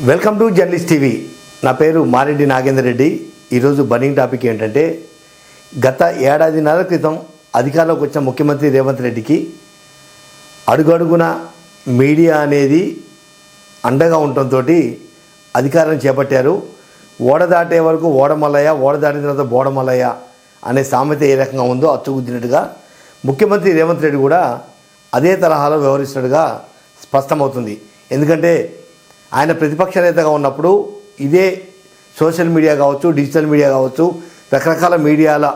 Welcome to journalist TV. నా పేరు మారెడ్డి నాగేందర్ రెడ్డి. ఈరోజు బర్నింగ్ టాపిక్ ఏంటంటే గత ఏడాదిన్నర క్రితం అధికారంలోకి వచ్చిన ముఖ్యమంత్రి రేవంత్ రెడ్డికి అడుగడుగున మీడియా అనేది అండగా ఉండటంతో అధికారం చేపట్టారు. ఓడ దాటే వరకు ఓడమల్లయ్య ఓడ దాటిన తర్వాత బోడమల్లయ్య అనే సామెత ఏ రకంగా ఉందో అచ్చుగుద్దినట్టుగా ముఖ్యమంత్రి రేవంత్ రెడ్డి కూడా అదే తరహాలో వ్యవహరిస్తున్నట్టుగా స్పష్టమవుతుంది. ఎందుకంటే ఆయన ప్రతిపక్ష నేతగా ఉన్నప్పుడు ఇదే సోషల్ మీడియా కావచ్చు డిజిటల్ మీడియా కావచ్చు రకరకాల మీడియాల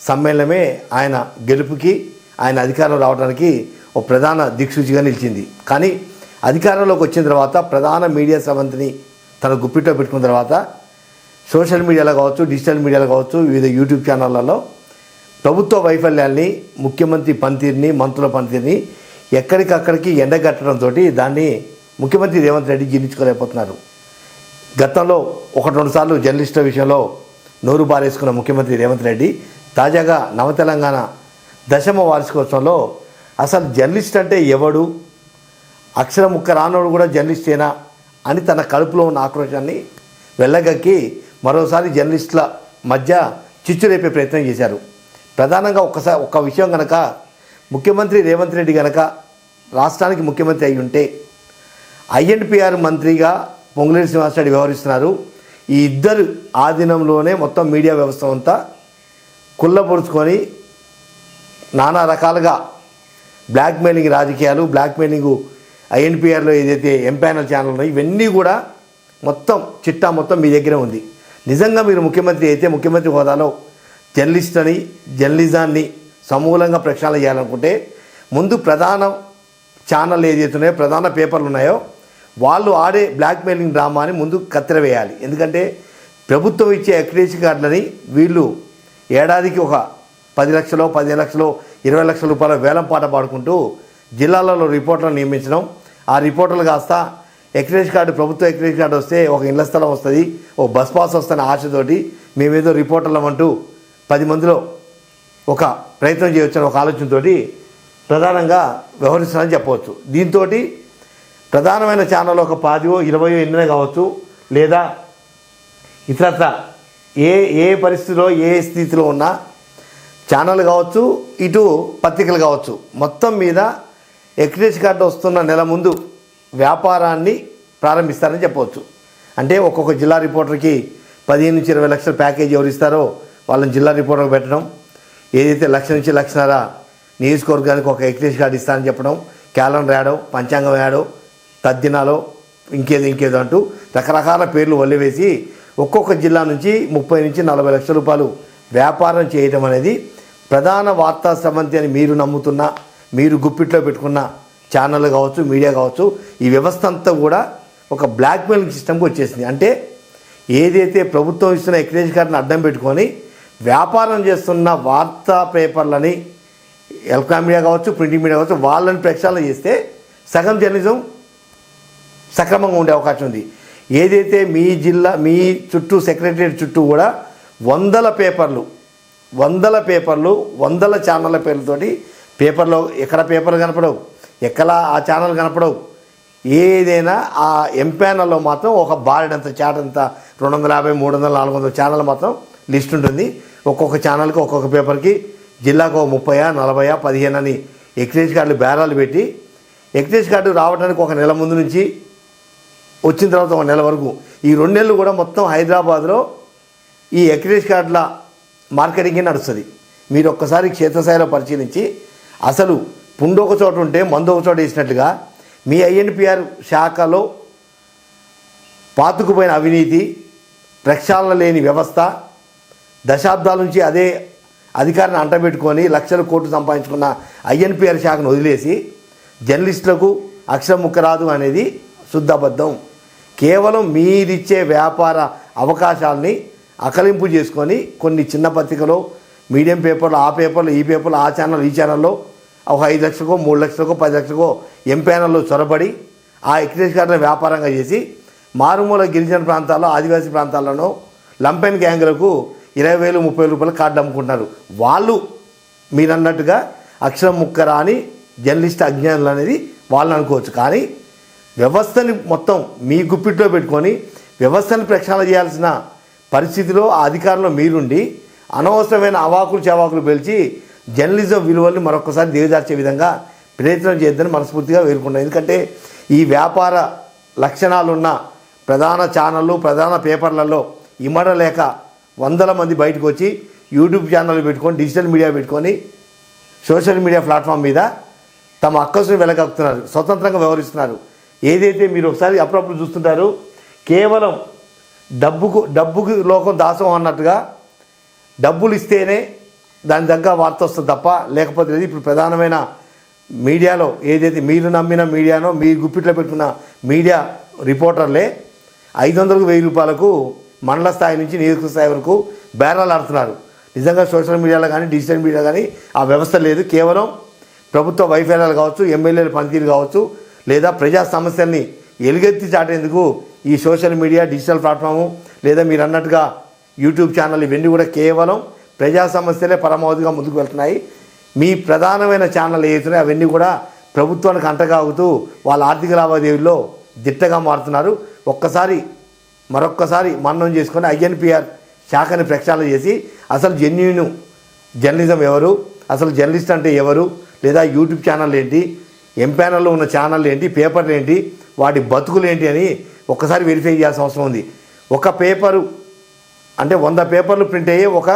సమ్మేళనమే ఆయన గెలుపుకి ఆయన అధికారం రావడానికి ఒక ప్రధాన దిక్సూచిగా నిలిచింది. కానీ అధికారంలోకి వచ్చిన తర్వాత ప్రధాన మీడియా సమంతిని తన గుప్పిట్లో పెట్టుకున్న తర్వాత సోషల్ మీడియాలో కావచ్చు డిజిటల్ మీడియాలో కావచ్చు వివిధ యూట్యూబ్ ఛానళ్ళలో ప్రభుత్వ వైఫల్యాల్ని ముఖ్యమంత్రి పనితీరుని మంత్రుల పనితీరుని ఎక్కడికక్కడికి ఎండగట్టడంతో దాన్ని ముఖ్యమంత్రి రేవంత్ రెడ్డి జీర్ణించుకోలేకపోతున్నారు. గతంలో ఒకటి రెండు సార్లు జర్నలిస్టుల విషయంలో నోరు బారేసుకున్న ముఖ్యమంత్రి రేవంత్ రెడ్డి తాజాగా నవతెలంగాణ దశమ వార్షికోత్సవంలో అసలు జర్నలిస్ట్ అంటే ఎవడు? అక్షర ముక్క రానోడు కూడా జర్నలిస్టేనా? అని తన కడుపులో ఉన్న ఆక్రోశాన్ని వెళ్ళగక్కి మరోసారి జర్నలిస్టుల మధ్య చిచ్చు రేపే ప్రయత్నం చేశారు. ప్రధానంగా ఒకసారి ఒక విషయం కనుక ముఖ్యమంత్రి రేవంత్ రెడ్డి కనుక రాష్ట్రానికి ముఖ్యమంత్రి అయి ఉంటే ఐఎన్పిఆర్ మంత్రిగా పొంగులేటి శ్రీనివాసరెడ్డి వ్యవహరిస్తున్నారు. ఈ ఇద్దరు ఆధీనంలోనే మొత్తం మీడియా వ్యవస్థ అంతా కుళ్ళపరుచుకొని నానా రకాలుగా బ్లాక్మెయిలింగ్ రాజకీయాలు బ్లాక్మెయిలింగ్ ఐఎన్పిఆర్లో ఏదైతే ఎంపానల్ ఛానల్ ఉన్నాయో ఇవన్నీ కూడా మొత్తం చిట్టా మొత్తం మీ దగ్గరే ఉంది. నిజంగా మీరు ముఖ్యమంత్రి అయితే ముఖ్యమంత్రి హోదాలో జర్నలిస్ట్ అని జర్నలిజాన్ని సమూలంగా ప్రక్షాళన చేయాలనుకుంటే ముందు ప్రధాన ఛానల్ ఏదైతే ఉన్నాయో ప్రధాన పేపర్లు ఉన్నాయో వాళ్ళు ఆడే బ్లాక్మెయిలింగ్ డ్రామాని ముందు కత్తిరవేయాలి ఎందుకంటే ప్రభుత్వం ఇచ్చే అక్రిడేషన్ కార్డులని వీళ్ళు ఏడాదికి ఒక పది లక్షలు పదిహేను లక్షలు ఇరవై లక్షల రూపాయల వేలం పాట పాడుకుంటూ జిల్లాలలో రిపోర్టర్లు నియమించడం. ఆ రిపోర్టర్లు కాస్త ఎక్రేజ్ కార్డు ప్రభుత్వ ఎక్రేజ్ కార్డు వస్తే ఒక ఇళ్ళ స్థలం వస్తుంది ఒక బస్ పాస్ వస్తున్న ఆశతోటి మేమేదో రిపోర్టర్లం అంటూ పది మందిలో ఒక ప్రయత్నం చేయొచ్చని ఒక ఆలోచనతోటి ప్రధానంగా వ్యవహరిస్తానని చెప్పవచ్చు. దీంతో ప్రధానమైన ఛానల్ ఒక పాదివో ఇరవయో ఎన్నో కావచ్చు లేదా ఇతరత్ర ఏ ఏ పరిస్థితిలో ఏ స్థితిలో ఉన్నా ఛానల్ కావచ్చు ఇటు పత్రికలు కావచ్చు మొత్తం మీద ఎక్రేజ్ కార్డు వస్తున్న నెల ముందు వ్యాపారాన్ని ప్రారంభిస్తారని చెప్పవచ్చు. అంటే ఒక్కొక్క జిల్లా రిపోర్టర్కి పదిహేను నుంచి ఇరవై లక్షల ప్యాకేజ్ ఎవరు ఇస్తారో వాళ్ళని జిల్లా రిపోర్టర్కి పెట్టడం ఏదైతే లక్ష నుంచి లక్షన్నర నియోజకవర్గానికి ఒక ఎక్రేజ్ కార్డు ఇస్తారని చెప్పడం క్యాలెండర్ యాడో పంచాంగం యాడో తద్దినాలో ఇంకేదో ఇంకేదో అంటూ రకరకాల పేర్లు వల్లివేసి ఒక్కొక్క జిల్లా నుంచి ముప్పై నుంచి నలభై లక్షల రూపాయలు వ్యాపారం చేయడం అనేది ప్రధాన వార్తా సమంతి అని మీరు నమ్ముతున్న మీరు గుప్పిట్లో పెట్టుకున్న ఛానల్ కావచ్చు మీడియా కావచ్చు ఈ వ్యవస్థ అంతా కూడా ఒక బ్లాక్మెయిల్ సిస్టమ్కి వచ్చేసింది. అంటే ఏదైతే ప్రభుత్వం ఇస్తున్న ఎక్రేజ్ గారిని అడ్డం పెట్టుకొని వ్యాపారం చేస్తున్న వార్తా పేపర్లని ఎలక్ట్రానిక్ మీడియా కావచ్చు ప్రింటింగ్ మీడియా కావచ్చు వాళ్ళని ప్రక్షాళన చేస్తే సగం జర్నలిజం సక్రమంగా ఉండే అవకాశం ఉంది. ఏదైతే మీ జిల్లా మీ చుట్టూ సెక్రటరీ చుట్టూ కూడా వందల పేపర్లు వందల పేపర్లు వందల ఛానళ్ళ పేర్లతోటి పేపర్లో ఎక్కడ పేపర్లు కనపడవు ఎక్కడ ఆ ఛానల్ కనపడవు. ఏదైనా ఆ ఎంపానల్లో మాత్రం ఒక బారెడంత చాటంత రెండు వందల యాభై మూడు వందల నాలుగు వందల ఛానల్ మాత్రం లిస్ట్ ఉంటుంది. ఒక్కొక్క ఛానల్కి ఒక్కొక్క పేపర్కి జిల్లాకు ఒక ముప్పయా నలభయా పదిహేను అని ఎక్సైజ్ కార్డులు బేరాలు పెట్టి ఎక్సైజ్ కార్డు రావడానికి ఒక నెల ముందు నుంచి వచ్చిన తర్వాత ఒక నెల వరకు. ఈ రెండు నెలలు కూడా మొత్తం హైదరాబాద్లో ఈ ఎక్రేజ్ కార్డుల మార్కెటింగే నడుస్తుంది. మీరు ఒక్కసారి క్షేత్రస్థాయిలో పరిశీలించి అసలు పుండు ఒక చోట ఉంటే మందు ఒక చోట వేసినట్లుగా మీ ఐఎన్పిఆర్ శాఖలో పాతుకుపోయిన అవినీతి ప్రక్షాళన లేని వ్యవస్థ దశాబ్దాల నుంచి అదే అధికారాన్ని అంటబెట్టుకొని లక్షల కోట్లు సంపాదించుకున్న ఐఎన్పిఆర్ శాఖను వదిలేసి జర్నలిస్టులకు అక్షరం ముక్క రాదు అనేది శుద్ధబద్ధం. కేవలం మీరిచ్చే వ్యాపార అవకాశాలని అకలింపు చేసుకొని కొన్ని చిన్న పత్రికలు మీడియం పేపర్లు ఆ పేపర్లు ఈ పేపర్లు ఆ ఛానల్ ఈ ఛానల్లో ఒక ఐదు లక్షలకో మూడు లక్షలకో పది లక్షలకో ఎం ప్యానల్లో చొరబడి ఆ ఎక్సైజ్ కార్డును వ్యాపారంగా చేసి మారుమూల గిరిజన ప్రాంతాల్లో ఆదివాసీ ప్రాంతాల్లోనూ లంపెన్ గ్యాంగులకు ఇరవై వేలు ముప్పై వేల రూపాయలు కార్డు అమ్ముకుంటున్నారు. వాళ్ళు మీరు అన్నట్టుగా అక్షరం ముక్కరా అని జర్నలిస్ట్ అజ్ఞానులు అనేది వాళ్ళని అనుకోవచ్చు. కానీ వ్యవస్థని మొత్తం మీ గుప్పిట్లో పెట్టుకొని వ్యవస్థని ప్రక్షాళన చేయాల్సిన పరిస్థితిలో ఆ అధికారంలో మీరుండి అనవసరమైన అవాకులు చవాకులు పిలిచి జర్నలిజం విలువల్ని మరొకసారి దిగజార్చే విధంగా ప్రయత్నం చేద్దని మనస్ఫూర్తిగా వేరుకున్నాను ఎందుకంటే ఈ వ్యాపార లక్షణాలున్న ప్రధాన ఛానళ్ళు ప్రధాన పేపర్లలో ఇమడలేక వందల మంది బయటకు వచ్చి యూట్యూబ్ ఛానల్ పెట్టుకొని డిజిటల్ మీడియా పెట్టుకొని సోషల్ మీడియా ప్లాట్ఫామ్ మీద తమ అక్కసును వెలగక్కుతున్నారు స్వతంత్రంగా వ్యవహరిస్తున్నారు. ఏదైతే మీరు ఒకసారి అప్పుడప్పుడు చూస్తుంటారు కేవలం డబ్బుకు డబ్బుకు లోకం దాసం అన్నట్టుగా డబ్బులు ఇస్తేనే దాని దగ్గర వార్త వస్తుంది తప్ప లేకపోతే లేదు. ఇప్పుడు ప్రధానమైన మీడియాలో ఏదైతే మీరు నమ్మిన మీడియానో మీ గుప్పిట్లో పెట్టుకున్న మీడియా రిపోర్టర్లే ఐదు వందలకు వెయ్యి రూపాయలకు మండల స్థాయి నుంచి నియోజక స్థాయి వరకు బేరాలు ఆడుతున్నారు. నిజంగా సోషల్ మీడియాలో కానీ డిజిటల్ మీడియా కానీ ఆ వ్యవస్థ లేదు. కేవలం ప్రభుత్వ వైఫల్యాలు కావచ్చు ఎమ్మెల్యేల పనితీరు కావచ్చు లేదా ప్రజా సమస్యల్ని ఎలుగెత్తి చాటేందుకు ఈ సోషల్ మీడియా డిజిటల్ ప్లాట్ఫాము లేదా మీరు అన్నట్టుగా యూట్యూబ్ ఛానల్ ఇవన్నీ కూడా కేవలం ప్రజా సమస్యలే పరమావధిగా ముందుకు వెళ్తున్నాయి. మీ ప్రధానమైన ఛానల్ ఏదైతున్నాయి అవన్నీ కూడా ప్రభుత్వానికి అంటగాగుతూ వాళ్ళ ఆర్థిక లావాదేవీల్లో దిట్టగా మారుతున్నారు. ఒక్కసారి మరొక్కసారి మన్నం చేసుకొని ఐఎన్పిఆర్ శాఖని ప్రక్షాళన చేసి అసలు జెన్యున్ జర్నలిజం ఎవరు? అసలు జర్నలిస్ట్ అంటే ఎవరు? లేదా యూట్యూబ్ ఛానల్ ఏంటి? ఎంపానల్లో ఉన్న ఛానళ్ళు ఏంటి పేపర్లు ఏంటి వాటి బతుకులు ఏంటి అని ఒక్కసారి వెరిఫై చేయాల్సిన అవసరం ఉంది. ఒక పేపరు అంటే వంద పేపర్లు ప్రింట్ అయ్యే ఒక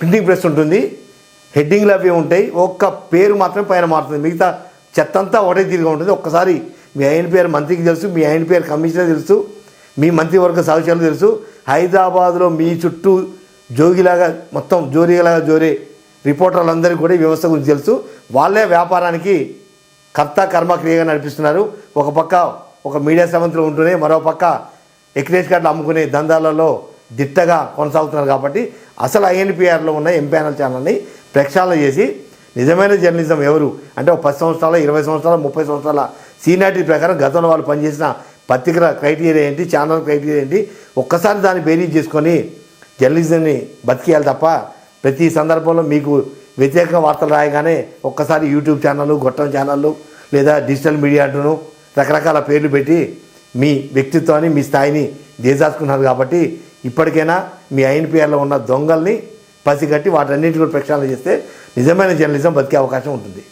ప్రింటింగ్ ప్రెస్ ఉంటుంది. హెడ్డింగ్లు అవి ఉంటాయి. ఒక్క పేరు మాత్రమే పైన మారుతుంది. మిగతా చెత్త అంతా ఒకటే తీరుగా ఉంటుంది. ఒక్కసారి మీ ఆయన పేరు మంత్రికి తెలుసు మీ ఆయన పేరు కమిషనర్ తెలుసు మీ మంత్రివర్గ సహచరులు తెలుసు. హైదరాబాద్లో మీ చుట్టూ జోగిలాగా మొత్తం జోరీలాగా జోరే రిపోర్టర్లందరికీ కూడా ఈ వ్యవస్థ గురించి తెలుసు. వాళ్ళే వ్యాపారానికి కర్త కర్మక్రియగా నడిపిస్తున్నారు. ఒక పక్క ఒక మీడియా సెవెంత్లో ఉంటూనే మరో పక్క ఎక్రేజ్ కార్డులు అమ్ముకునే దందాలలో దిట్టగా కొనసాగుతున్నారు కాబట్టి అసలు ఐఎన్పిఆర్లో ఉన్న ఎంపీఎన్ఎల్ ఛానల్ని ప్రక్షాళన చేసి నిజమైన జర్నలిజం ఎవరు? అంటే ఒక పది సంవత్సరాల ఇరవై సంవత్సరాల ముప్పై సంవత్సరాల సీనియారిటీ ప్రకారం గతంలో వాళ్ళు పనిచేసిన పత్రికల క్రైటీరియా ఏంటి ఛానల్ క్రైటీరియా ఏంటి ఒక్కసారి దాన్ని బేరీజ్ చేసుకొని జర్నలిజంని బతికేయాలి తప్ప ప్రతి సందర్భంలో మీకు వ్యతిరేక వార్తలు రాయగానే ఒక్కసారి యూట్యూబ్ ఛానళ్ళు గొట్టం ఛానళ్ళు లేదా డిజిటల్ మీడియా అంటూను రకరకాల పేర్లు పెట్టి మీ వ్యక్తిత్వాన్ని మీ స్థాయిని దిగజార్చుకున్నారు కాబట్టి ఇప్పటికైనా మీ ఐఎన్పిఆర్లో ఉన్న దొంగల్ని పసిగట్టి వాటన్నింటి కూడా ప్రక్షాళన చేస్తే నిజమైన జర్నలిజం బతికే అవకాశం ఉంటుంది.